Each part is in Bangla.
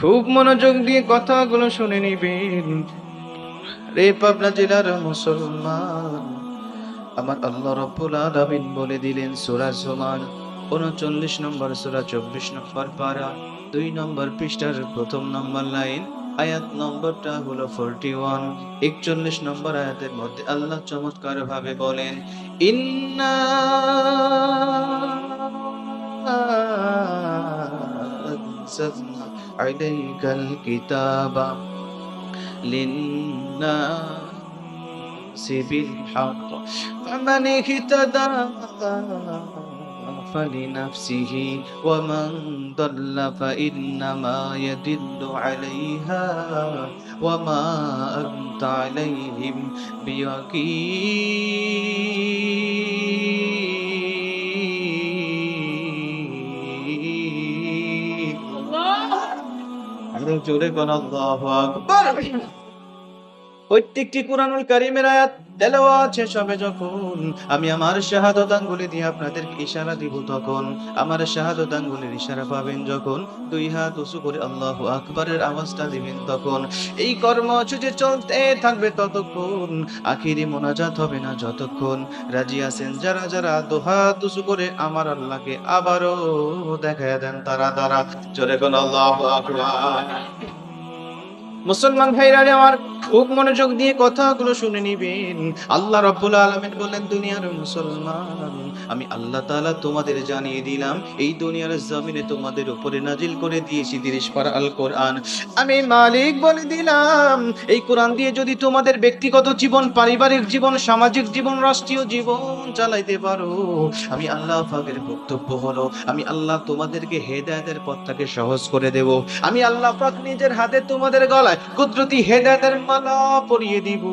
খুব মনোযোগ দিয়ে কথাগুলো শুনে নিবেন। রে পাবনা জেলার মুসলমান, আমার আল্লাহ রব্বুল আলামিন বলে দিলেন সূরা জুমার 39 নম্বর, সূরা 24 নম্বর পারা 2 নম্বর পৃষ্ঠার প্রথম নম্বর লাইন, আয়াত নম্বরটা হলো 41 41 নম্বর আয়াতের মধ্যে আল্লাহ চমৎকার ভাবে বলেন, ইন্না আনজালনা عليك الكتاب للناس بالحق. فمن اهتدى فلنفسه ومن ضل فإنما يدل عليها. وما أنت عليهم بوكيل. জোরে কোন আল্লাহ আকবার প্রত্যেকটি কোরআনুল কারিমের আয়াত, তেলাওয়াত শেষ হবে যখন আমি আমার শাহাদত আঙ্গুলি দিয়ে আপনাদেরকে ইশারা দিব তখন। আমার শাহাদত আঙ্গুলির ইশারা পাবেন যখন দুই হাত উঁচু করে আল্লাহু আকবারের আওয়াজটা দিবেন তখন। এই কর্মসূচি চলতে থাকবে ততক্ষণ, আখিরি মোনাজাত হবে না যতক্ষণ। রাজি আছেন যারা যারা দুহাত উঁচু করে আমার আল্লাহকে আবারও দেখায় দেন তারা তারা। জোরে কোন আল্লাহু আকবার। মুসলমান ভাইরা আমার খুব মনোযোগ দিয়ে কথাগুলো শুনে নিবেন। আল্লাহ রব্বুল আলামিন বললেন, দুনিয়ার মুসলমান, আমি আল্লাহ তাআলা তোমাদের জানিয়ে দিলাম, এই দুনিয়ার জমিনে তোমাদের উপরে নাজিল করে দিয়েছি তিরিশ পারা আল কোরআন আমি মালিক বলে দিলাম, এই কোরআন দিয়ে যদি তোমাদের ব্যক্তিগত জীবন, পারিবারিক জীবন, সামাজিক জীবন, রাষ্ট্রীয় জীবন চালাইতে পারো। আমি আল্লাহ পাকের বক্তব্য হলো, আমি আল্লাহ তোমাদেরকে হেদায়েতের পথটাকে সহজ করে দেব। আমি আল্লাহ নিজের হাতে তোমাদের গলায় কুদরতি হেদায়তের মালা পরিয়ে দিব।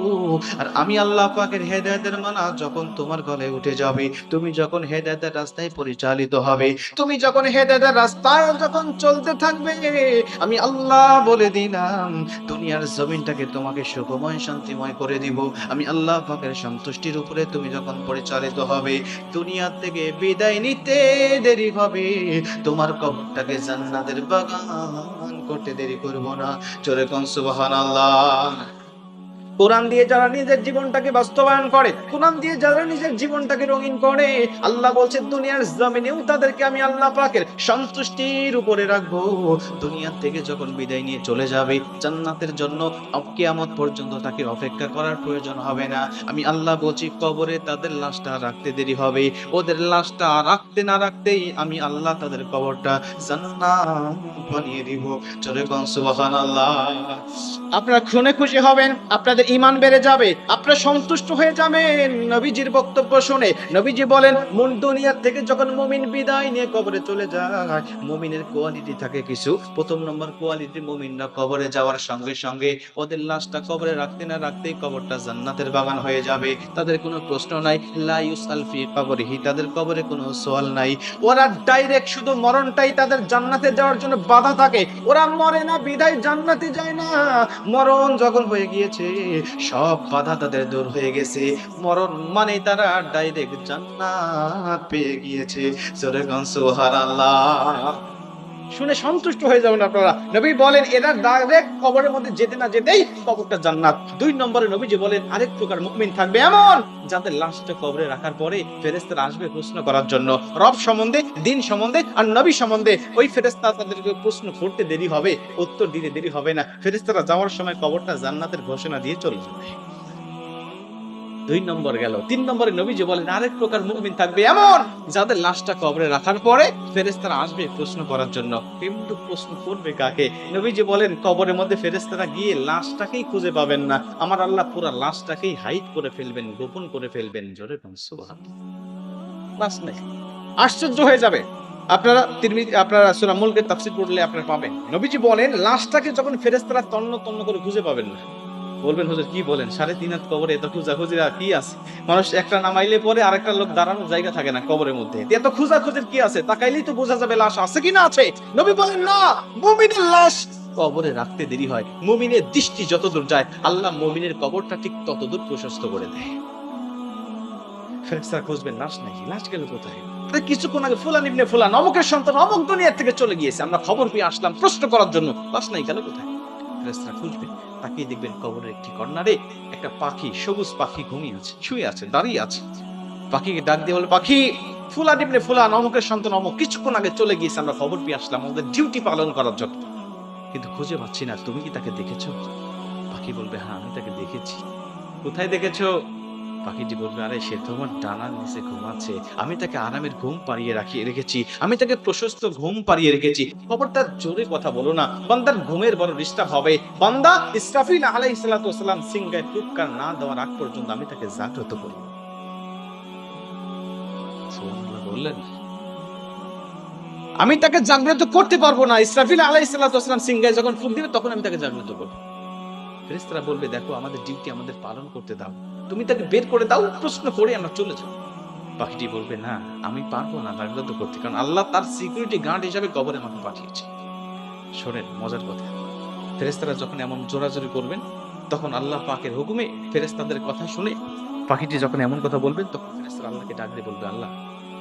আর আমি আল্লাহ পাকের হেদায়েতের মালা যখন তোমার গলায় উঠে যাবে, তুমি যখন হেদায়েতের রাস্তায় পরিচালিত হবে, তুমি যখন হেদায়েতের রাস্তায় যখন চলতে থাকবে, আমি আল্লাহ বলে দিলাম, দুনিয়ার জমিনটাকে তোমাকে সুখময়, শান্তিময় করে দিব। আমি আল্লাহ পাকের সন্তুষ্টির উপরে তুমি যখন পরিচালিত হবে দুনিয়া থেকে বিদায় নিতে দেরি হবে। তোমার কবরটাকে জান্নাতের বাগান করতে দেরি করব না। চলে কোন সুবহানাল্লাহ। কোরআন দিয়ে যারা নিজের জীবনটাকে বাস্তবায়ন করে, কোরআন দিয়ে যারা নিজের জীবনটাকে রঙিন করে, আল্লাহ বলছে, দুনিয়ার জমিনেও তাদেরকে আমি আল্লাহ পাকের সন্তুষ্টির উপরে রাখব। দুনিয়ার থেকে যখন বিদায় নিয়ে চলে যাবে, জান্নাতের জন্য কিয়ামত পর্যন্ত তাকে অপেক্ষা করার প্রয়োজন হবে না। আমি আল্লাহ বলছি, কবরে তাদের লাশটা রাখতে দেরি হবে। ওদের লাশটা রাখতে না রাখতেই আমি আল্লাহ তাদের কবরটা জান্নাত বানিয়ে দিব। চলে কোন সুবহানাল্লাহ। আপনারা শুনে খুশি হবেন, আপনাদের ইমান বেড়ে যাবে আপনারা সন্তুষ্ট হয়ে যাবেন। নবীজির বক্তব্য শুনে নবীজি বলেন, মন দুনিয়ার থেকে যখন মুমিন বিদায় নিয়ে কবরে চলে যায়, মুমিনের কোয়ালিটি থাকে কিছু। প্রথম নম্বর কোয়ালিটি মুমিনরা কবরে যাওয়ার সঙ্গে সঙ্গে ওদের লাশটা কবরে রাখতে না রাখতেই কবরটা জান্নাতের বাগান হয়ে যাবে। তাদের কোনো প্রশ্ন নাই, লা ইউসাল ফি কবরিহি, তাদের কবরে কোনো সওয়াল নাই। ওরা ডাইরেক্ট শুধু মরণটাই তাদের জান্নাতে যাওয়ার জন্য বাধা থাকে। ওরা মরে না, বিদায় জান্নাতে যায় না। মরণ যখন হয়ে গিয়েছে সব বাধা তাদের দূর হয়ে গেছে। মরণ মানে তারা ডাইরেক্ট জান্নাত পেয়ে গিয়েছে। সুরগঞ্জ গান সুবহানাল্লাহ। শুনে সন্তুষ্ট হয়ে যাবেন আপনারা। নবী বলেন, এরা ডাইরেক্ট কবরের মধ্যে যেতে না যেতেই কবরটা জান্নাত। দুই নম্বরে নবীজি বলেন, আরেক প্রকার মুমিন থাকবে এমন যাদের লাশটা কবরে রাখার পরে ফেরেস্তারা আসবে প্রশ্ন করার জন্য। রব সম্বন্ধে, দিন সম্বন্ধে আর নবী সম্বন্ধে ওই ফেরেস্তা তাদেরকে প্রশ্ন করতে দেরি হবে, উত্তর দিতে দেরি হবে না। ফেরেস্তারা যাওয়ার সময় কবরটা জান্নাতের ঘোষণা দিয়ে চলে যাবে। দুই নম্বর গেল। তিন নম্বরে নবীজি বলেন, আরেক প্রকার মুমিন থাকবে এমন যাদের লাশটা কবরে রাখার পরে ফেরেস্তারা আসবে প্রশ্ন করার জন্য। কিন্তু প্রশ্ন করবে কাকে? নবীজি বলেন, কবরের মধ্যে ফেরেস্তারা গিয়ে লাশটাকেই খুঁজে পাবেন না। আমার আল্লাহ পুরো লাশটাকেই হাইট করে ফেলবেন, গোপন করে ফেলবেন। জোরে লাশ নেই। আশ্চর্য হয়ে যাবে। আপনারা তিরমিজি, আপনারা সূরা মুলকের তাফসীর পড়লে আপনারা পাবেন। নবীজি বলেন, লাশটাকে যখন ফেরেশতারা তন্ন তন্ন করে খুঁজে পাবেন না বলবেন, হুজুর, কি বলেন? সাড়ে তিন হাত কবরে এত খুঁজা খুঁজিরা কি আছে? মানুষ একটা নামাইলে পরে আরেকটা লোক দাঁড়ানোর জায়গা থাকে না কবরের মধ্যে। এত খুঁজা খুঁজির কি আছে? তাকাইলেই তো বোঝা যাবে লাশ আছে কি না আছে। নবী বলেন, না, মুমিনের লাশ। কবরে রাখতে দেরি হয়। মুমিনের দৃষ্টি যতদূর যায়, আল্লাহ মুমিনের কবরটা ঠিক ততদূর প্রশস্ত করে দেয়। ফেরেশতারা খুঁজবেন, লাশ নাকি? লাশ গেল কোথায়? কিছুক্ষণ আগে ফুলান ইবনে ফুলান, অমুকের সন্তান অমুক দুনিয়ার থেকে চলে গিয়েছে। আমরা খবর পেয়ে আসলাম প্রশ্ন করার জন্য, লাশ নাই, গেল কোথায়? ফেরেশতারা খুঁজবেন তাকিয়ে দেখবেন কবরের একটি কর্নারে একটা পাখি, সবুজ পাখি ঘুমিয়ে আছে, শুয়ে আছে, দাঁড়িয়ে আছে। পাখিকে ডাক দিয়ে বলে, পাখি ফুলা ইবনে ফুলা নমকের শান্ত নমক কিছুক্ষণ আগে চলে গিয়েছে, আমরা খবর পেয়ে আসলাম, আমাদের ডিউটি পালন করার জন্য। কিন্তু খুঁজে পাচ্ছি না, তুমি কি তাকে দেখেছ? পাখি বলবে হ্যাঁ আমি তাকে দেখেছি। কোথায় দেখেছ? পাখিটি বলবে, আরে, সে তো আমার ডানার নিচে ঘুমাচ্ছে। আমি তাকে আরামের ঘুম পাড়িয়ে রাখিয়ে রেখেছি। আমি তাকে প্রশস্ত ঘুম পাড়িয়ে রেখেছি। খবরদার জোরে কথা বলো না। বান্দার ঘুমের বড় ডিস্টার্ব হবে। বান্দা, ইসরাফিল আলাইহিস সালাতু ওয়াসালাম সিংহায় ফুৎকার না দেওয়ার আগ পর্যন্ত আমি তাকে জাগ্রত সুবহানাল্লাহ বললেন, আমি তাকে জাগ্রত করতে পারব না। ইসরাফিল সালাতু ওয়াসালাম সিংহায় যখন ফুক দিবে, তখন আমি তাকে জাগ্রত করব। ফেরেশতারা বলবে, দেখো, আমাদের ডিউটি আমাদের পালন করতে দাও। তুমি তাকে বের করে দাও, প্রশ্ন করে আমরা চলে যাও পাখিটি বলবে, না, আমি পারব না জাগ্রত করতে, কারণ আল্লাহ তার সিকিউরিটি গার্ড হিসাবে কবরে আমাকে পাঠিয়েছে। শোনেন, মজার কথা। ফেরেস্তারা যখন এমন জোরাজোরি করবেন, তখন আল্লাহ পাকের হুকুমে ফেরেস্তাদের কথা শুনে পাখিটি যখন এমন কথা বলবেন তখন ফেরেস্তারা আল্লাহকে ডাক দিয়ে বলবে, আল্লাহ,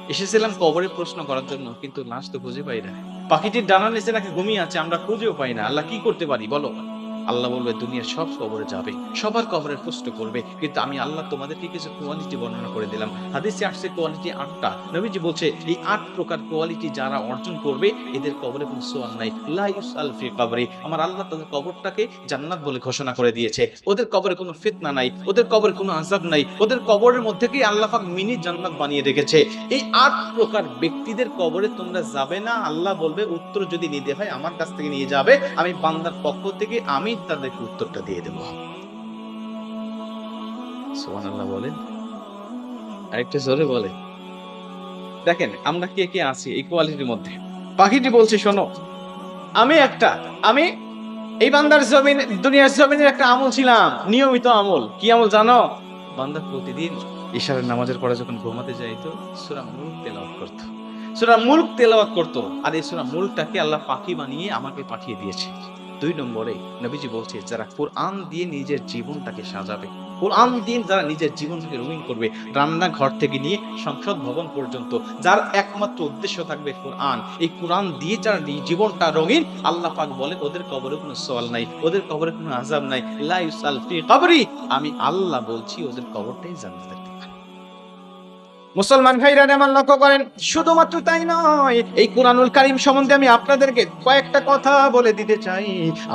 এসেছিলাম কবরে প্রশ্ন করার জন্য, কিন্তু লাশ তো খুঁজে পাই না। পাখিটির ডানা নিচে নাকি ঘুমিয়ে আছে, আমরা খুঁজেও পাই না। আল্লাহ কি করতে পারি? বলো। আল্লাহ বলবে, দুনিয়ার সব কবরে যাবে, সবার কবরের প্রশ্ন করবে, কিন্তু আমি আল্লাহ তোমাদেরকে কিছু কোয়ালিটি বর্ণনা করে দিলাম। হাদিসে আসছে কোয়ালিটি আটটা। নবীজি বলছে, এই আট প্রকার কোয়ালিটি যারা অর্জন করবে, এদের কবরে কোনো সোয়াল নাই। লা ইউসআল ফি কবরে। আমার আল্লাহ তাদের কবরটাকে জান্নাত বলে ঘোষণা করে দিয়েছে। ওদের কবরে কোনো ফিতনা নাই, ওদের কবরে কোনো আযাব নাই, ওদের কবরের মধ্যে কি আল্লাহ পাক মিনি জান্নাত বানিয়ে রেখেছে? এই আট প্রকার ব্যক্তিদের কবরে তোমরা যাবে না? আল্লাহ বলবে, উত্তর যদি নিতে হয়, আমার কাছ থেকে নিয়ে যাবে। আমি বান্দার পক্ষ থেকে, আমি তাদেরকে উত্তরটা দিয়ে দেবো। সুবহানাল্লাহ বলেন। আরেকটা জোরে বলে দেখেন, আমরা কে কে আছি এই কোয়ালিটির মধ্যে? পাখিটি বলছে, শোনো, আমি একটা, আমি এই বান্দার জমিন, দুনিয়ার জমিনের একটা আমল ছিলাম, নিয়মিত আমল। কি আমল জানো? বান্দা প্রতিদিন ইশারের নামাজের পরে যখন ঘুমাতে যাইতো, সূরা মুলক তেলাওয়াত করতো। সূরা মুলক তেলাওয়াত করতো, আর এই সূরা মুলকটাকে আল্লাহ পাখি বানিয়ে আমাকে পাঠিয়ে দিয়েছে। দুই নম্বরে নবীজি বলছে, যারা কোরআন দিয়ে নিজের জীবনটাকে সাজাবে, কোরআন দিয়ে যারা নিজের জীবনটাকে রঙিন করবে, রান্নাঘর থেকে নিয়ে সংসদ ভবন পর্যন্ত, যার একমাত্র উদ্দেশ্য থাকবে কোরআন এই কোরআন দিয়ে যারা জীবনটা রঙিন, আল্লাহ পাক বলে, ওদের কবরে কোনো সওয়াল নাই, ওদের কবরে কোনো আজাব নাই লা ইউসাল ফি কবরি, আমি আল্লাহ বলছি, ওদের কবরটাই ঠিকানা। মুসলমান ভাইরা আমার লক্ষ্য করেন। শুধুমাত্র তাই নয়, এই কোরআনুল কারিম সম্বন্ধে আমি আপনাদেরকে কয়েকটা কথা বলে দিতে চাই।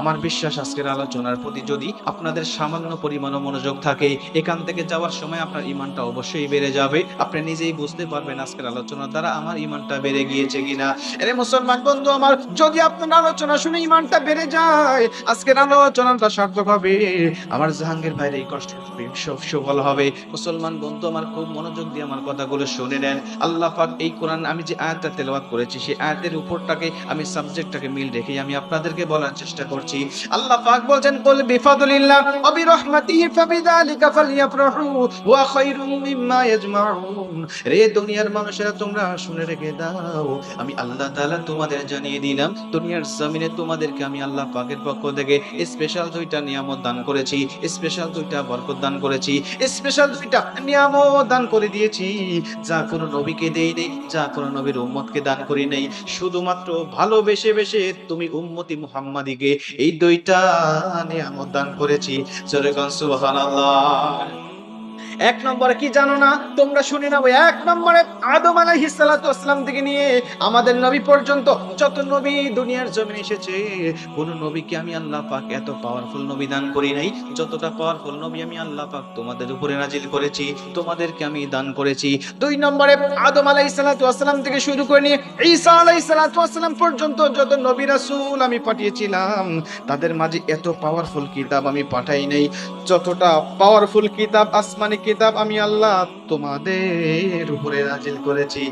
আমার বিশ্বাস, আজকের আলোচনার প্রতি যদি আপনাদের সামান্য পরিমাণ মনোযোগ থাকে, এখান থেকে যাওয়ার সময় আপনার ইমানটা অবশ্যই বেড়ে যাবে। আপনি নিজেই বুঝতে পারবেন আজকের আলোচনার দ্বারা আমার ইমানটা বেড়ে গিয়েছে কিনা। এরে মুসলমান বন্ধু আমার, যদি আপনার আলোচনা শুনে ইমানটা বেড়ে যায়, আজকের আলোচনাটা সার্থক হবে। আমার জাহাঙ্গীর ভাইয়ের এই কষ্ট সফল হবে। মুসলমান বন্ধু আমার, খুব মনোযোগ দিয়ে আমার কথাগুলো শুনে নেন। আল্লাহ পাক এই কোরআন আমি যে আয়াতটা তেলাওয়াত করেছি, সেই আয়াতের উপরটাকে আমি সাবজেক্টটাকে মিল রেখে আমি আপনাদেরকে বলার চেষ্টা করছি। আল্লাহ পাক বলছেন, কুল বিফাদলিল্লাহ ওয়া বিরহমাতিহি ফাবিযালিকা ফালইফরাহু ওয়া খায়রুম মিম্মা ইয়াজমাউন। রে দুনিয়ার মানুষেরা, তোমরা শুনে রেখে দাও। আমি আল্লাহ তাআলা তোমাদের জানিয়ে দিলাম, দুনিয়ার জমিনে তোমাদেরকে আমি আল্লাহ পাকের পক্ষ থেকে স্পেশাল দুইটা নিয়ামত দান করেছি স্পেশাল দুইটা বরকত দান করেছি স্পেশাল দুইটা নিয়ামত দান করে দিয়েছি। যা কোনো নবীকে দেই নেই, যা কোনো নবীর উম্মতকে দান করি নেই। শুধুমাত্র ভালোবেসে বেসে তুমি উম্মতি মুহাম্মাদিকে এই দুইটা নিয়ামত দান করেছি। জোরে সুবহানাল্লাহ। এক নম্বরে কি জানো না? তোমরা শুনে নাও, এক নম্বরে আদম আলাইহিস ওয়াসসালাম থেকে নিয়ে আমাদের নবী পর্যন্ত যত নবী দুনিয়ার জমিনে এসেছে, কোন নবীকে আমি আল্লাহ পাক এত পাওয়ারফুল নবী দান করি নাই, যতটা পাওয়ারফুল নবী আমি আল্লাহ পাক তোমাদের উপরে নাজিল করেছি, তোমাদেরকে আমি দান করেছি। দুই নম্বরে আদম আলাইহিস ওয়াসসালাম থেকে শুরু করে নিয়ে ঈসা আলাইহিস ওয়াসসালাম পর্যন্ত যত নবী রাসূল আমি পাঠিয়েছিলাম, তাদের মাঝে এত পাওয়ারফুল কিতাব আমি পাঠাই নাই, যতটা পাওয়ারফুল কিতাব আসমানি কিতাব আমি আল্লাহ তোমাদের উপরে নাজিল করেছি।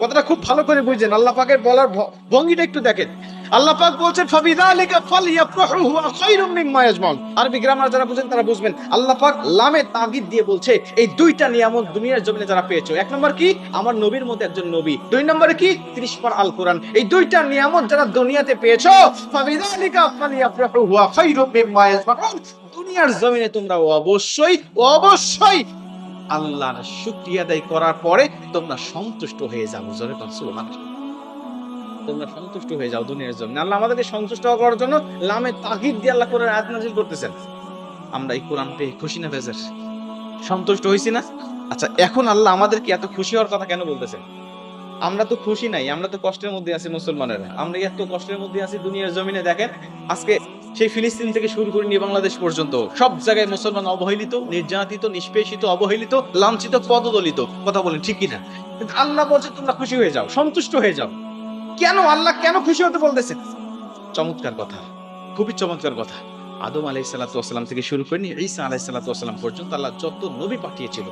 কথাটা খুব ভালো করে বুঝছেন আল্লাহ পাকের বলার ভঙ্গিটা একটু দেখেন। আল্লাহ পাক বলছেন ফাবিযালিকা ফালইফরাহু হুয়া খায়রুম মিম্মা ইয়াজমাউন। আরবি গ্রামার যারা বুঝেন তারা বুঝবেন। আল্লাহ পাক লামে তাগিদ দিয়ে বলছে, এই দুইটা নিয়ামত দুনিয়ার জমিনে যারা পেয়েছ, এক নম্বর কি? আমার নবীর মধ্যে একজন নবী। দুই নম্বরে কি? 30 পার আল কোরআন এই দুইটা নিয়ামত যারা দুনিয়াতে পেয়েছ ফাবিযালিকা ফালইফরাহু হুয়া খায়রুম মিম্মা ইয়াজমাউন। দুনিয়ার জমিনে তোমরা অবশ্যই অবশ্যই আল্লাহর শুকরিয়া আদায় করার পরে তোমরা সন্তুষ্ট হয়ে যাও জোরে কর তোমরা সন্তুষ্ট হয়ে যাও দুনিয়ার জন্য আল্লাহ আমাদেরকে সন্তুষ্ট করার জন্য লামে তাগিদ দিয়ে আল্লাহ কোরআন আয়াত নাযিল করতেছেন। আমরা এই কোরআন পেয়ে খুশি না, বেজার? সন্তুষ্ট হইছি না? আচ্ছা এখন আল্লাহ আমাদেরকে এত খুশি হওয়ার কথা কেন বলতেছেন? আমরা তো খুশি নাই, আমরা তো কষ্টের মধ্যে আছি মুসলমানেরা। আমরা এত কষ্টের মধ্যে আছি দুনিয়ার জমিনে দেখেন? আজকে সেই ফিলিস্তিন থেকে শুরু করে নিয়ে বাংলাদেশ পর্যন্ত সব জায়গায় মুসলমান অবহেলিত, নির্যাতিত, নিষ্পেষিত, অবহেলিত, লাঞ্ছিত, পদদলিত। কথা বলেন, ঠিক কিনা? কিন্তু আল্লাহ বলছে, তোমরা খুশি হয়ে যাও, সন্তুষ্ট হয়ে যাও। কেন? আল্লাহ কেন খুশি হতে বলতেছে? চমৎকার কথা, খুবই চমৎকার কথা। আদম আলাই সাল্লাতাম থেকে শুরু করে নিয়ে ঈসা আলাই সাল্লাতাম পর্যন্ত আল্লাহ যত নবী পাঠিয়েছিল,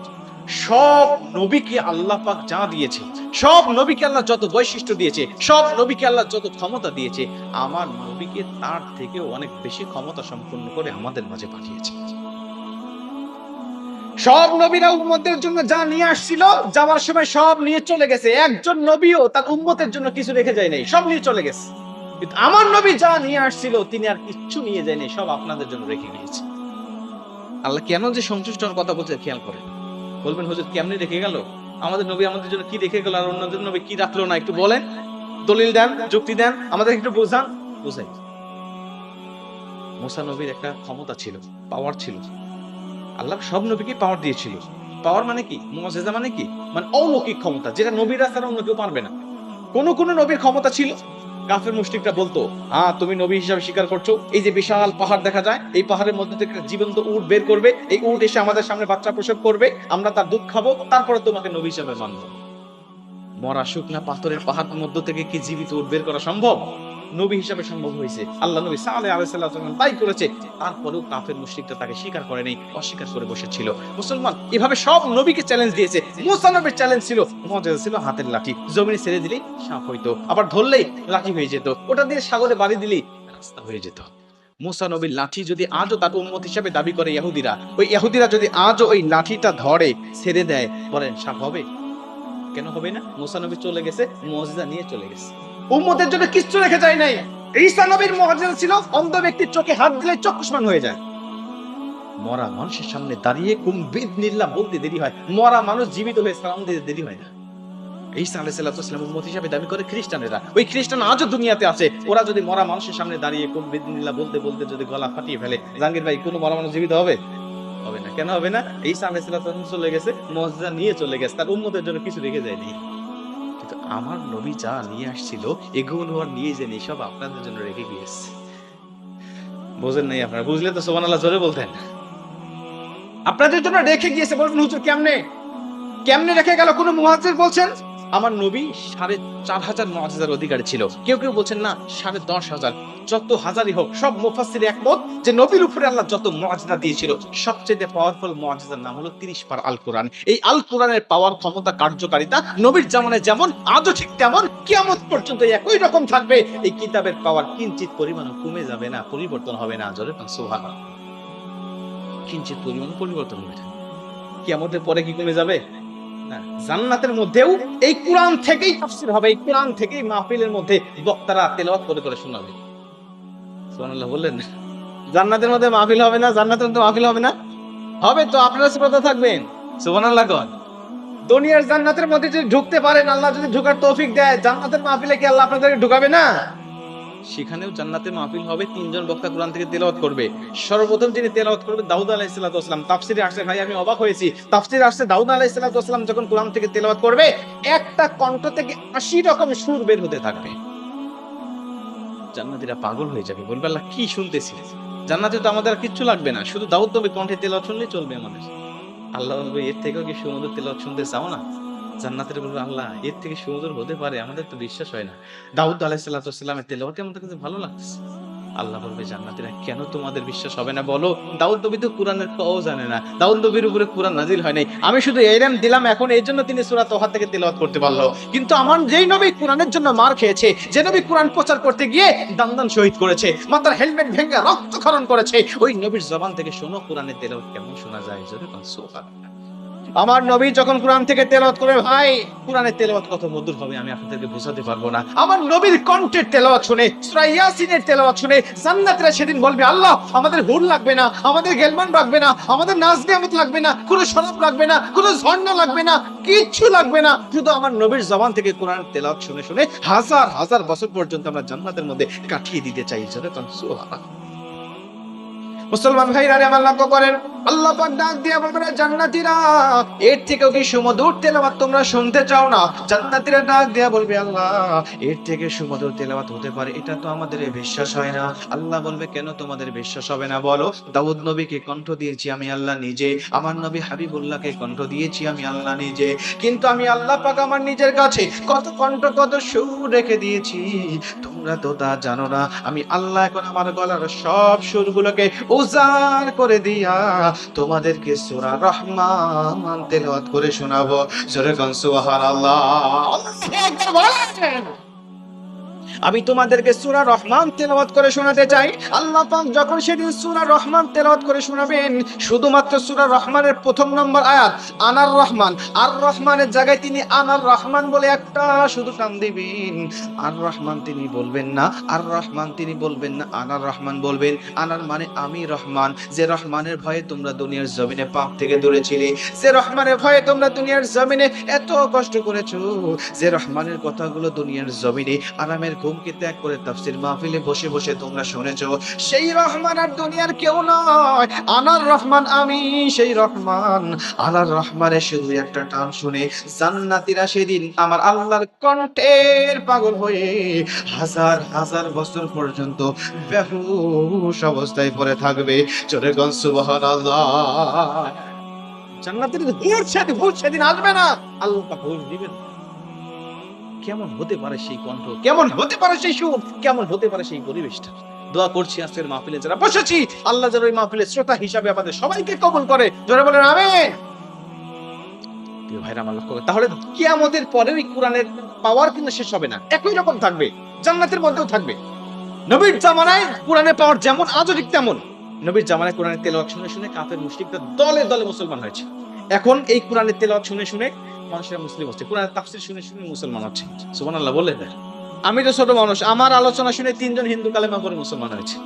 সব নবীকে আল্লাহ পাক যা দিয়েছে, সব নবীকে আল্লাহ যত বৈশিষ্ট্য দিয়েছে, সব নবীকে আল্লাহ যত ক্ষমতা দিয়েছে, আমার নবীকে তার থেকে অনেক বেশি ক্ষমতা সম্পন্ন করে আমাদের মাঝে পাঠিয়েছে। সব নবীরা উম্মতের জন্য যা নিয়ে আসছিল, যাওয়ার সময় সব নিয়ে চলে গেছে। একজন নবীও তার উম্মতের জন্য কিছু রেখে যায় নাই, সব নিয়ে চলে গেছে। কিন্তু আমার নবী যা নিয়ে আসছিল, তিনি আর কিচ্ছু নিয়ে যায়নি, সব আপনাদের জন্য রেখে গিয়েছে আল্লাহ কেন যে সন্তুষ্ট হওয়ার কথা বলছে, খেয়াল করেন। বলবেন, হুজুর, কেমনি রেখে গেল? আমাদের নবী আমাদের জন্য কি রেখে গেল, আর অন্যদের নবী কি রাখল না, একটু বলেন। দলিল দেন, যুক্তি দেন আমাদের একটু বোঝান। বুঝাই। মুসা নবীর একটা ক্ষমতা ছিল পাওয়ার ছিল। আল্লাহ সব নবীকে পাওয়ার দিয়েছিল। পাওয়ার মানে কি? মুআজিজা মানে কি? মানে অলৌকিক ক্ষমতা, যেটা নবীরা ছাড়া অন্য কেউ পারবে না। কোন কোন নবীর ক্ষমতা ছিল। কাফের মুশরিকরা বলতো হ্যাঁ তুমি নবী হিসাবে স্বীকার করছ। এই যে বিশাল পাহাড় দেখা যায়, এই পাহাড়ের মধ্যে থেকে জীবন্ত উট বের করবে। এই উট এসে আমাদের সামনে বাচ্চা প্রসব করবে। আমরা তার দুধ খাব, তারপরে তোমাকে নবী হিসাবে মানবো। মরা শুকনা পাথরের পাহাড়ের মধ্য থেকে কি জীবিত উট বের করা সম্ভব? নবী হিসাবে সম্ভব হয়েছে। আল্লাহ নবী সালে আলাইসাল্লাম তাই করেছে, তারপরেও কাফের মুশরিকরা তাকে স্বীকার করে নেই, অস্বীকার করে বসেছিল। মুসলমান এভাবে সব নবীকে চ্যালেঞ্জ দিয়েছে। মুসা নবীর চ্যালেঞ্জ ছিল মজা ছিল হাতের লাঠি। জমিনে ছেড়ে দিলেই সাপ হইতো, আবার ধরলেই লাঠি হয়ে যেত। ওটা দিয়ে সাগরে বাড়ি দিলেই রাস্তা হয়ে যেত। মুসা নবীর লাঠি যদি আজও তার উম্মত হিসাবে দাবি করে ইহুদিরা ওই ইহুদিরা যদি আজও ওই লাঠিটা ধরে, ছেড়ে দেয়, বলেন সাপ হবে? কেন হবে না? মুসা নবী চলে গেছে, মজিদা নিয়ে চলে গেছে। উম্মতের জন্য কিচ্ছু রেখে যায় নাই। ঈসা নবীর মহাজিজা ছিল, অন্ধ ব্যক্তির চোখে হাত দিলে চক্ষুষ্মান হয়ে যায়। মরা মানুষের সামনে দাঁড়িয়ে কুম্বিদ নিল্লা বলতে দেরি হয়। মরা মানুষ জীবিত হয়ে সালাম দিতে দেরি হয় না। ঈসা আলাইসাল্লাম উম্মত হিসাবে দাবি করে খ্রিস্টানেরা। ওই খ্রিস্টান আজও দুনিয়াতে আছে। ওরা যদি মরা মানুষের সামনে দাঁড়িয়ে কুম্বিদ নিল্লা বলতে বলতে যদি গলা ফাটিয়ে ফেলে, জাহাঙ্গীর ভাই, কোনো মরা মানুষ জীবিত হবে? হবে না। কেন হবে না? ঈসা আলাইসাল্লাম চলে গেছে মজা নিয়ে চলে গেছে। তার উম্মতের জন্য কিছু রেখে যায়নি। আমার নবী যা নিয়ে আসছিল, এগুলো আর নিয়ে যে সব আপনাদের জন্য রেখে গিয়েছে। বোঝেন নাই আপনারা, বুঝলে তো সোমান আল্লাহ জোরে বলতেন। আপনাদের জন্য রেখে গিয়েছে বলবেন হুজুর কেমনে? কেমনে রেখে গেল? কোনো মুহাজির বলছেন? আমার নবী সাড়ে চার হাজার, ন হাজার অধিকারী ছিল। কেউ কেউ বলছেন, না, সাড়ে দশ হাজার। যত হাজারই হোক, সব মুফাসির একমত যে নবীর উপরে আল্লাহ যত মহাজা দিয়েছিল, সবচেয়ে পাওয়ারফুল মহাজার নাম হলো তিরিশ পার আল কোরআন এই আল কোরআনের পাওয়ার ক্ষমতা, কার্যকারিতা নবীর জামানায় যেমন, আজও ঠিক তেমন, কিয়ামত পর্যন্ত একই রকম থাকবে। এই কিতাবের পাওয়ার কিঞ্চিত পরিমাণ কমে যাবে না, পরিবর্তন হবে না। জোরে সুহান কিঞ্চিত পরিমাণ পরিবর্তন হবে না। কিয়ামতের পরে কি কমে যাবে? জান্নাতের মধ্যেও এই কোরআন থেকেই তাফসীর হবে, এই কোরআন থেকেই মাহফিলের মধ্যে বক্তারা তেলাওয়াত করে করে শোনাবে। সুবহানাল্লাহ, বললেন? জান্নাতের মধ্যে মাহফিল হবে না, জান্নাতের মধ্যে মাহফিল হবে না? হবে তো, আপনারা শ্রোতা থাকবেন। সুবহানাল্লাহ গন দুনিয়ার জান্নাতের মধ্যে যদি ঢুকতে পারেন, আল্লাহ যদি ঢোকার তৌফিক দেয়, জান্নাতের মাহফিলে কি আল্লাহ আপনাদেরকে ঢুকাবে না? সেখানেও জান্নাতের মাহফিল হবে, তিনজন বক্তা কোরআন থেকে তেলাওয়াত করবে। সর্বপ্রথম যিনি তেলাওয়াত করবে দাউদ আলাইহিস সালাম তাফসিরে আসছে ভাই, আমি অবাক হয়েছি। তাফসিরে আসছে দাউদ আলাইহিস সালাম যখন কোরআন থেকে তেলাওয়াত করবে, একটা কণ্ঠ থেকে আশি রকম সুর বের হতে থাকবে। জান্নাতীরা পাগল হয়ে যাবে। বলবে, আল্লাহ, কি শুনতেছি? জান্নাতে তো আমাদের আর কিচ্ছু লাগবে না। শুধু দাউদ নবী কণ্ঠে তেলাওয়াত শুনলেই চলবে আমাদের। আল্লাহ বলবে, এর থেকেও কি সুমধুর তেলাওয়াত শুনতে চাও না? জান্নাতের বলবে, আল্লাহ, এর থেকে সুমধুর হতে পারে, আমাদের তো বিশ্বাস হয় না। দাউদ আলাইসাল্লামের তেলাওয়াতে আমাদের কাছে ভালো লাগছে আল্লাহ বলবে, জান্নাতীরা কেন তোমাদের বিশ্বাস হবে না বলো? দাউদ নবী তো কোরআনের কও জানে না। দাউদ নবীর উপরে কোরআন নাজিল হয় নাই। আমি শুধু এরাম দিলাম, এখন এই জন্য তিনি সূরা তোহা থেকে তেলাওয়াত করতে পারল। কিন্তু আমার যেই নবী কোরআনের জন্য মার খেয়েছে, যে নবী কোরআন প্রচার করতে গিয়ে দান্দান শহীদ করেছে, মাথার হেলমেট ভেঙে রক্তক্ষরণ করেছে, ওই নবীর জবান থেকে শোনো, কোরআনের তেলাওয়াত কেমন শোনা যায় কোন সুবহানাল্লাহ। আমার নবী যখন কোরআন থেকে তেলাওয়াত করে ভাই, কোরআনের তেলাওয়াত কত মধুর হবে, আমি আপনাদেরকে বোঝাতে পারব না। আমার নবীর কণ্ঠের তেলাওয়াত শুনে ইয়াসিনের তেলাওয়াত শুনে, জান্নাতীরা সেদিন বলবে, আল্লাহ, আমাদের হুর লাগবে না, আমাদের গেলমান লাগবে না, আমাদের নাচ নিয়ামত লাগবে না, কোনো শরাব লাগবে না, কোনো ঝর্ণা লাগবে না, কিচ্ছু লাগবে না। শুধু আমার নবীর জবান থেকে কোরআন তেলাওয়াত শুনে শুনে হাজার হাজার বছর পর্যন্ত আমরা জান্নাতের মধ্যে কাটিয়ে দিতে চাই সুবহানাল্লাহ। মুসলমান ভাইরা আমার লক্ষ্য করেন আল্লাহ পাক ডাক দিয়ে বলবেন জান্নাতীরা, এর থেকেও কি সুমধুর তেলাওয়াত তোমরা শুনতে চাও না? জান্নাতীরা ডাক দিয়ে বলবে, আল্লাহ, এর থেকে সুমধুর তেলাওয়াত হতে পারে, এটা তো আমাদের বিশ্বাস হয় না। আল্লাহ বলবে, কেন তোমাদের বিশ্বাস হবে না বলো? দাউদ নবীকে কণ্ঠ দিয়েছি আমি আল্লাহ নিজে, আমার নবী হাবিবুল্লাহকে কণ্ঠ দিয়েছি আমি আল্লাহ নিজে, কিন্তু আমি আল্লাহ পাক আমার নিজের কাছে কত কণ্ঠ, কত সুর রেখে দিয়েছি। তোমরা তো তা জানো না, আমি আল্লাহ এখন আমার গলার সব সুরগুলোকে উজাড় করে দিয়া তোমাদেরকে সুরা রহমান তেলাওয়াত করে শোনাবো। জোরে কোন সুবহানাল্লাহ। আল্লাহ আমি তোমাদেরকে সুরা রহমান তেলাওয়াত করে শোনাতে চাই। আল্লাহ পাক যখন সেদিন সূরা রহমান তেলাওয়াত করে শোনাবেন, শুধুমাত্র সূরা রহমানের প্রথম নম্বর আয়াত, আনার রহমান, আর রহমানের জায়গায় তিনি আনার রহমান বলে একটা শুধু টান দিবেন। আর রহমান তিনি বলবেন না, আর রহমান তিনি বলবেন না, আনার রহমান বলবেন। আনার মানে আমি রহমান, যে রহমানের ভয়ে তোমরা দুনিয়ার জমিনে পাপ থেকে দূরেছিলে যে রহমানের ভয়ে তোমরা দুনিয়ার জমিনে এত কষ্ট করেছ, যে রহমানের কথাগুলো দুনিয়ার জমিনে আরামের ঘুমকে ত্যাগ করে তাফসির মাহফিলে বসে বসে তোমরা শুনেছো, সেই রহমান আর দুনিয়ার কেউ নয়। আনার রহমান আমি, সেই রহমান। আনার রহমানের শুধু একটা টান শুনে, জান্নাতীরা সেদিন আমার আল্লাহর কণ্ঠের পাগল হয়ে হাজার হাজার বছর পর্যন্ত বেহুশ অবস্থায় পড়ে থাকবে। চলে গন সুবহানাল্লাহ। জান্নাতের হুশ সেদিন হুশ সেদিন আসবে না। আল্লাহ হুশ দিবেন। কেমন হতে পারে সেই কণ্ঠ? কেমন হতে পারে সেই সুর? কেমন হতে পারে সেই পরিবেশটা? দোয়া করছি আজকের মাহফিলে যারা বসেছি, আল্লাহ যেন ওই মাহফিলের শ্রোতা হিসাবে আমাদের সবাইকে কবুল করে। জোরে বলেন প্রিয় ভাইরা, আমার লক্ষ্য তাহলে পরেও এই কোরআনের পাওয়ার কিন্তু শেষ হবে না। একই রকম থাকবে। জান্নাতের মধ্যেও থাকবে। নবীর জামানায় কোরআনের পাওয়ার যেমন, আজও ঠিক তেমন। নবীর জামানায় কোরআনের তেলাওয়াত শুনে শুনে কাফের মুশরিকরা দলে দলে মুসলমান হয়েছে। এখন এই কোরআনের তেলাওয়াত শুনে শুনে মানুষেরা মুসলিম হচ্ছে। কোরআন তাফসির শুনে শুনে মুসলমান হচ্ছে। সুবহানাল্লাহ, বলে দেয় আমি তো ছোট মানুষ, আমার আলোচনা শুনে তিনজন হিন্দু কালেমা করে মুসলমান হয়েছে।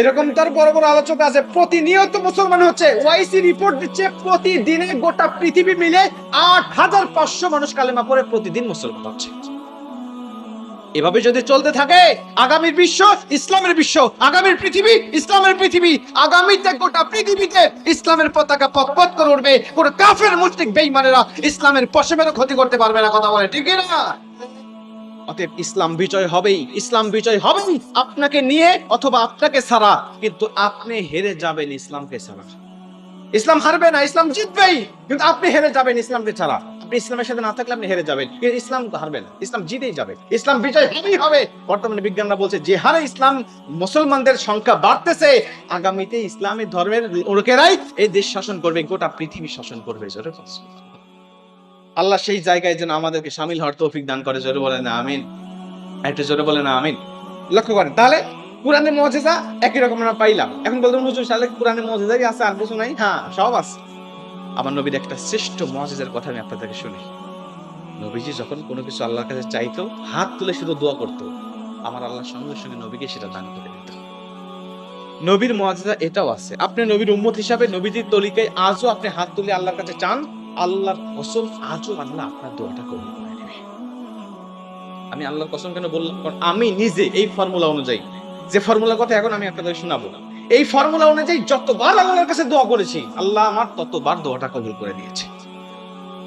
এরকম তার বড় বড় আলোচক আছে, প্রতিনিয়ত মুসলমান হচ্ছে। ওয়াইসি রিপোর্ট দিচ্ছে, প্রতিদিনে গোটা পৃথিবী মিলে আট হাজার পাঁচশো মানুষ কালেমা পড়ে প্রতিদিন মুসলমান হচ্ছে। এভাবে যদি চলতে থাকে আগামীর বিশ্ব ইসলামের বিশ্ব আগামীর পৃথিবী ইসলামের পৃথিবী, আগামীতে গোটা পৃথিবীতে ইসলামের পতাকা পথপথ করে উঠবে। কোনো কাফের মুসলিক বেঈমানেরা ইসলামের পশমেরও ক্ষতি করতে পারবে না, কথা বলে, ঠিক না অতএব ইসলাম বিজয় হবেই, ইসলাম বিজয় হবেই। আপনাকে নিয়ে অথবা আপনাকে ছাড়া, কিন্তু আপনি হেরে যাবেন ইসলামকে ছাড়া। ইসলাম হারবে না, ইসলাম জিতবেই, কিন্তু আপনি হেরে যাবেন ইসলামকে ছাড়া। আপনি ইসলামের সাথে না থাকলে আপনি হেরে যাবেন। ইসলাম হারবে না। ইসলাম জিতেই যাবে। ইসলাম বিজয় হবেই হবে। বর্তমানে বিজ্ঞানরা বলছে, যে হারে ইসলাম মুসলমানদের সংখ্যা বাড়তেছে, আগামীতে ইসলামী ধর্মের লোকেরাই এই দেশ শাসন করবে, গোটা পৃথিবী শাসন করবে। আল্লাহ সেই জায়গায় যেন আমাদেরকে সামিল হওয়ার তৌফিক দান করে। জোরে বলে না আমিন। একটু জোরে বলে না আমিন। লক্ষ্য করেন, তাহলে কোরআনের মজেজা একই রকম আমরা পাইলাম। এখন বলতে হুজুর সালে কোরআনের মজেজাই আছে, আর কিছু নাই? হ্যাঁ সব আছে। আমার নবীর একটা শ্রেষ্ঠ মজেজার কথা আমি আপনাদেরকে শুনি। নবীজি যখন কোনো কিছু আল্লাহর কাছে চাইতো, হাত তুলে শুধু দোয়া করতো। আমার আল্লাহ সঙ্গে সঙ্গে নবীকে সেটা দান করে দিত। নবীর মজেজা এটাও আছে। আপনি নবীর উম্মত হিসাবে নবীজির তলিকায় আজও আপনি হাত তুলে আল্লাহর কাছে চান, আল্লাহর কসম আজও আল্লাহ আপনার দোয়াটা কবুল করে নেবে। আমি আল্লাহর কসম কেন বললাম? কারণ আমি নিজে এই ফর্মুলা অনুযায়ী, যে ফর্মুলার কথা এখন আমি আপনাদের শোনাবো। এই ফর্মুলা অনুযায়ী যতবার আল্লাহর কাছে দোয়া করেছি, আল্লাহ আমার ততবার দোয়াটা কবুল করে দিয়েছে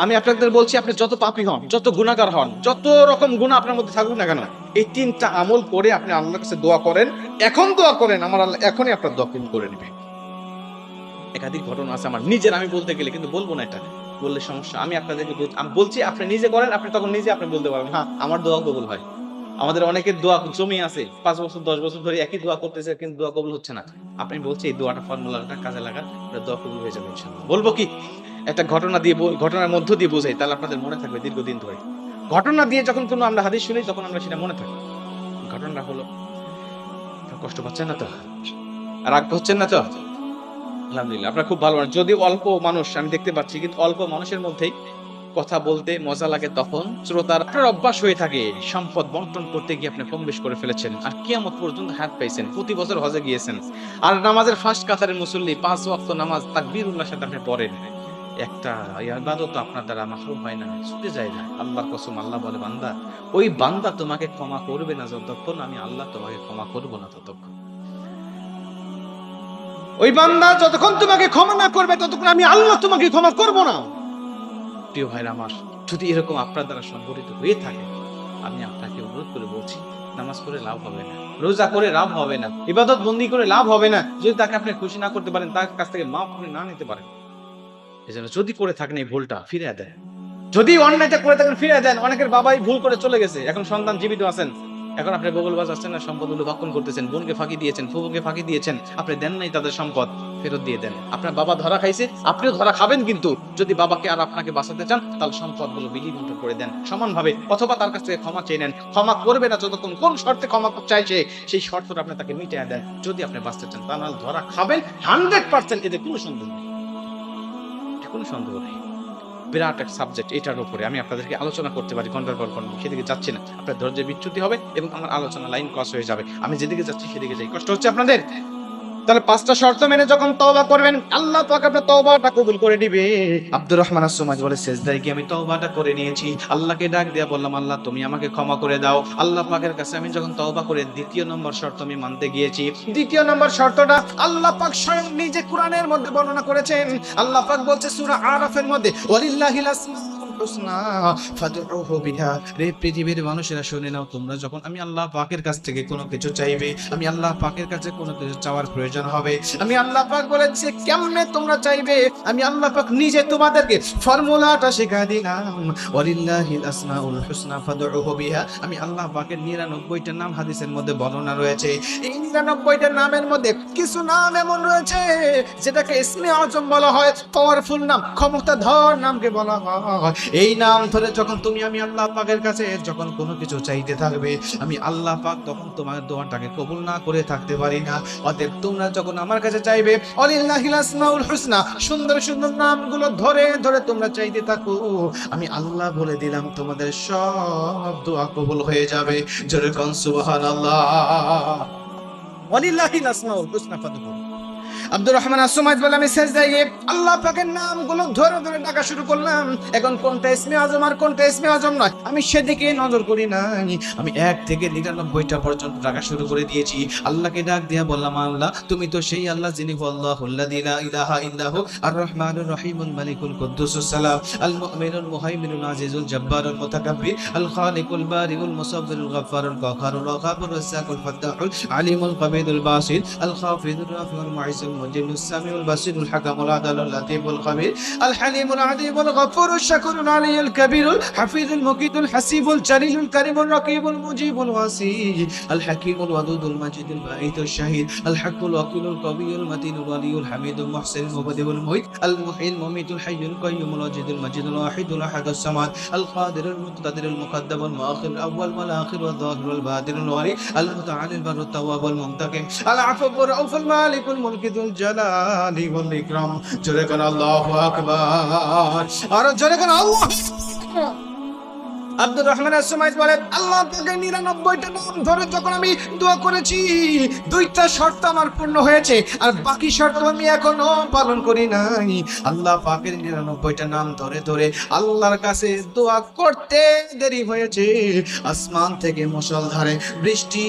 আমি আপনাদের বলছি, আপনি যত পাপী হন, যত গুণাগার হন, যত রকম গুণা আপনার মধ্যে থাকুক না কেন, এই তিনটা আমল করে আপনি আল্লাহর কাছে দোয়া করেন, এখন দোয়া করেন, আমার আল্লাহ এখনই আপনার দোয়া কবুল করে নেবে। একাধিক ঘটনা আছে আমার নিজের, আমি বলতে গেলে, কিন্তু বলব না এটা, বললে সমস্যা। আমি আপনাদেরকে আমি বলছি, আপনি নিজে করেন, আপনি তখন নিজে আপনি বলতে পারবেন হ্যাঁ আমার দোয়া কবুল হয়। আমাদের অনেকের দোয়া জমি আছে। পাঁচ বছর, দশ বছর ধরে একই দোয়া করতেছে, কিন্তু দোয়া কবুল হচ্ছে না। আপনি বলছি এই দোয়াটা ফর্মুলাটা কাজে লাগান দোয়া কবুল হয়ে যাবে বলব কি, একটা ঘটনা দিয়ে ঘটনার মধ্য দিয়ে বোঝাই, তাহলে আপনাদের মনে থাকবে দীর্ঘদিন ধরে। ঘটনা দিয়ে যখন কোনো আমরা হাদিস শুনি, তখন আমরা সেটা মনে থাকি। ঘটনাটা হলো কষ্ট পাচ্ছেন না তো? রাগ হচ্ছেন না তো? আলহামদুলিল্লাহ, আপনার খুব ভালো যদি অল্প মানুষ, আমি দেখতে পাচ্ছি, কিন্তু অল্প মানুষের মধ্যেই কথা বলতে মজা লাগে তখন। শ্রোতার আপনার অভ্যাস হয়ে থাকে, সম্পদ বন্টন করতে গিয়ে আপনি কম করে ফেলেছেন। আর কিয়ামত পর্যন্ত হাত পাইছেন, প্রতি বছর হজে গিয়েছেন। আর নামাজের ফার্স্ট কাতারের মুসল্লি পাঁচ ওয়াক্ত নামাজ তাকবীরুল্লাহর সাথে আপনি পড়েন। একটা ইবাদত আপনার দ্বারা মাহরুম হয় না, ছুটে যায় না। আল্লাহর কসম, আল্লাহ বলে, বান্দা, ওই বান্দা তোমাকে ক্ষমা করবে না যতক্ষণ আমি আল্লাহ তোমাকে ক্ষমা করব না ততক্ষণ। ওই বান্দা যতক্ষণ তোমাকে ক্ষমা না করবে, ততক্ষণ আমি আল্লাহ তোমাকে ক্ষমা করব না। প্রিয় ভাইরা আমার, যদি এরকম আপনার দ্বারা সংগঠিত হয়ে থাকে, আমি আপনাকে অনুরোধ করে বলছি, নামাজ পড়ে লাভ হবে না, রোজা করে লাভ হবে না, ইবাদত বন্দি করে লাভ হবে না, যদি তাকে আপনি খুশি না করতে পারেন, তার কাছ থেকে মাফ করে না নিতে পারেন। এজন্য যদি করে থাকেন এই ভুলটা ফিরে দেয় যদি অন্যায়টা করে থাকেন ফিরে দেন, অনেকের বাবাই ভুল করে চলে গেছে, এখন সন্তান জীবিত আছেন। এখন আপনি বগল বাজাচ্ছেন না সম্পদগুলো দখল করতেছেন, বোনকে ফাঁকি দিয়েছেন ফুবুকে ফাঁকি দিয়েছেন, আপনি দেন নাই তাদের সম্পদ, ফেরত দিয়ে দেন। আপনার বাবা ধরা খাইছে, আপনিও ধরা খাবেন কিন্তু। যদি বাবাকে আর আপনাকে বাঁচাতে চান, তাহলে সম্পদগুলো বিলি বন্টন করে দেন। সমানভাবে, অথবা তার কাছ থেকে ক্ষমা চেয়ে নেন। ক্ষমা করবে না যতক্ষণ, কোন শর্তে ক্ষমা চাইছে, সেই শর্তটা আপনি তাকে মিটিয়ে দেন। যদি আপনি বাঁচতে চান, তা নাহলে ধরা খাবেন। হান্ড্রেড পার্সেন্ট এতে কোনো সন্দেহ নেই। কোনো সন্দেহ নেই। বিরাট এক সাবজেক্ট এটার উপরে। আমি আপনাদেরকে আলোচনা করতে পারি, ঘণ্টার পর ঘণ্টা। সেদিকে যাচ্ছি না। আপনার ধৈর্যের বিচ্যুতি হবে এবং আমার আলোচনা লাইন ক্রস হয়ে যাবে। আমি যেদিকে যাচ্ছি, সেদিকে যাই। কষ্ট হচ্ছে আপনাদের? তাহলে পাঁচটা শর্ত মেনে যখন তওবা করবেন আল্লাহ পাক আপনার তওবাটা কবুল করে দিবে আব্দুর রহমান আসমাজ বলে সেজদায় কি আমি তওবাটা করে নিয়েছি। আল্লাহকে ডাক দিয়া বললাম আল্লাহ তুমি আমাকে ক্ষমা করে দাও। আল্লাহ পাকের কাছে আমি যখন তওবা করে দ্বিতীয় নম্বর শর্ত আমি মানতে গিয়েছি। দ্বিতীয় নম্বর শর্তটা আল্লাহ পাক স্বয়ং নিজে কোরআনের মধ্যে বর্ণনা করেছেন। আল্লাহ পাক বলছে সূরা আরাফের মধ্যে ওয়ালিল্লাহিল আসমাউল পৃথিবীর মানুষেরা শুনে নাও তোমরা, যখন আমি আল্লাহ পাকের কাছ থেকে কোনো কিছু চাইবে, আমি আল্লাহ পাকের কাছে কোনো কিছু চাওয়ার প্রয়োজন হবে। আমি আল্লাহ পাক কেমনে তোমরা চাইবে? আমি আল্লাহ পাক নিজে তোমাদেরকে ফর্মুলাটা শেখায় দিলাম। আমি আল্লাহ পাকের 99টা নাম হাদিসের মধ্যে বর্ণনা রয়েছে। এই 99টা নামের মধ্যে কিছু নাম এমন রয়েছে, যেটাকে ইসমে আজম বলা হয় পাওয়ারফুল নাম, ক্ষমতাধর নামকে বলা হয়। এই নাম ধরে যখন তুমি আমি আল্লাহ পাকের কাছে, যখন কোনো কিছু চাইতে থাকবে, আমি আল্লাহ পাক তখন তোমার দোয়াটাকে কবুল না করে থাকতে পারি না। অতএব তোমরা যখন আমার কাছে চাইবে অলিল্লাহিল আসমাউল হুসনা, সুন্দর সুন্দর নামগুলো ধরে ধরে তোমরা চাইতে থাকো, আমি আল্লাহ বলে দিলাম, তোমাদের সব দোয়া কবুল হয়ে যাবে। জোরে কোন সুবহানাল্লাহ। ওয়ালিল্লাহিল আসমাউল হুসনা ফাদহু। আব্দুর রহমান আসমাজ বলে, আমি সেজদায় গিয়ে আল্লাহ পাকের নামগুলো ধরে ধরে ডাকা শুরু করলাম। এখন কোনটা ইসমে আজম আর কোনটা ইসমে আজম নয়? আমি সেদিকে নজর করি নাই। আমি এক থেকে নিরানব্বইটা পর্যন্ত ডাকা শুরু করে দিয়েছি। আল্লাহকে ডাক দিয়া বললাম, আল্লাহ, তুমি তো সেই আল্লাহ যিনি আল্লাহ লা ইলাহা ইল্লাহু আর রহমানুর রহিমুল মালিকুল কুদ্দুসুস সালাম আল মুমিনুল মুহাইমিনুল আজিজুল জব্বারুল মুতাকাব্বির আল খালিকুল বারিউল মুসাব্বিরুল গফফারুল কাহারুল ওয়াহাবুর রাসাকুল ফাত্তাহুল আলিমুল কবিদুল বাসির আল খাফিদুর রাফিউল মুইসুল المجيب السميع البصير الحكم العدل اللطيف الخبير. الحليم العظيم الغفور الشكور العلي الكبير الحفيظ المقيت الحسيب الجليل الكريم الرقيب المجيب الواسي الحكيم الودود المجيد البعيد الشهيد الحق الوكيل القوي المتين الولي الحميد المحسن المبدئ المعيد المحيي المميت الحي القيوم الواجد المجيد الواحد الأحد الصمد. القادر المقتدر المقدم المؤخر الأول والآخر والظاهر والباطن الوالي المتعالي البر التواب المنتقم. العفو الرؤوف المالك الملك ذو জালালি ওয়াল ইকরাম। জোরে কোন আল্লাহু আকবার। আর জোরে কোন আল্লাহু আব্দুর রহমান আসমাইজ বলে আল্লাহ তাকে নিরানব্বইটা নাম ধরে যখন আমি দোয়া করেছি, দুইটা শর্ত আমার পূর্ণ হয়েছে, আর বাকি শর্ত আমি এখনও পালন করি নাই। আল্লাহ পাকের নিরানব্বইটা নাম ধরে ধরে আল্লাহর কাছে দোয়া করতে দেরি হয়েছে। আসমান থেকে মুষলধারে বৃষ্টি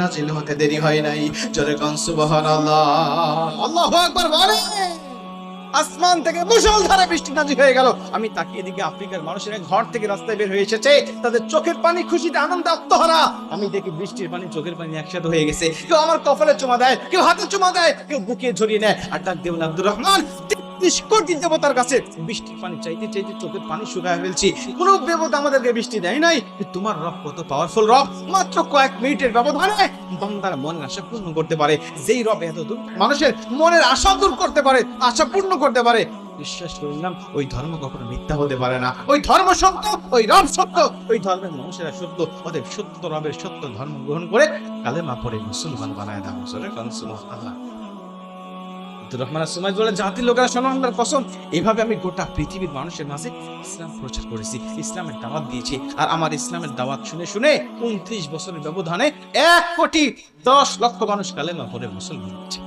নাজিল হতে দেরি হয় নাই। জোরে কন সুবহানাল্লাহ। আল্লাহু আকবার বলে আসমান থেকে মুসলধারে বৃষ্টি নাজি হয়ে গেল। আমি তাকিয়ে দিকে আফ্রিকার মানুষের ঘর থেকে রাস্তায় বের হয়ে এসেছে। তাদের চোখের পানি, খুশিতে আনন্দ, আত্মহারা। আমি দেখি বৃষ্টির পানি, চোখের পানি একসাথে হয়ে গেছে। কেউ আমার কপালে চুমা দেয়, কেউ হাতে চুমা দেয়, কেউ বুকে ঝরিয়ে নেয়। আর ডাক দেবেন আব্দুর রহমান তেত্রিশ কোটি দেবতার কাছে বৃষ্টির পানি চাইতে চাইতে চোখের পানি শুকায় ফেলছি। কোন দেবতা আমাদেরকে বৃষ্টি দেয় নাই। তোমার রব কত পাওয়ারফুল রব? মাত্র কয়েক মিনিটের ব্যবধানে মনের আশা পূর্ণ করতে পারে। যেই রব এত দূর মানুষের মনের আশা দূর করতে পারে, আশা পূর্ণ করতে পারে। বিশ্বাস ওই ধর্ম কখনো মিথ্যা হতে পারে না। ওই ধর্ম সত্য, ওই রব সত্য, ওই ধর্মের মানুষেরা সত্য সত্য রবের সত্য ধর্ম গ্রহণ করে কালেমা পড়ে মুসলমান বানায় দাও। আব্দুর রহমান সুমাইদ বলে, জাতির লোকেরা শোনো আল্লাহর কসম। এভাবে আমি গোটা পৃথিবীর মানুষের মাঝে ইসলাম প্রচার করেছি, ইসলামের দাওয়াত দিয়েছি। আর আমার ইসলামের দাওয়াত শুনে শুনে উনত্রিশ বছরের ব্যবধানে এক কোটি দশ লক্ষ মানুষ কালেমা পরে মুসলমান হয়েছে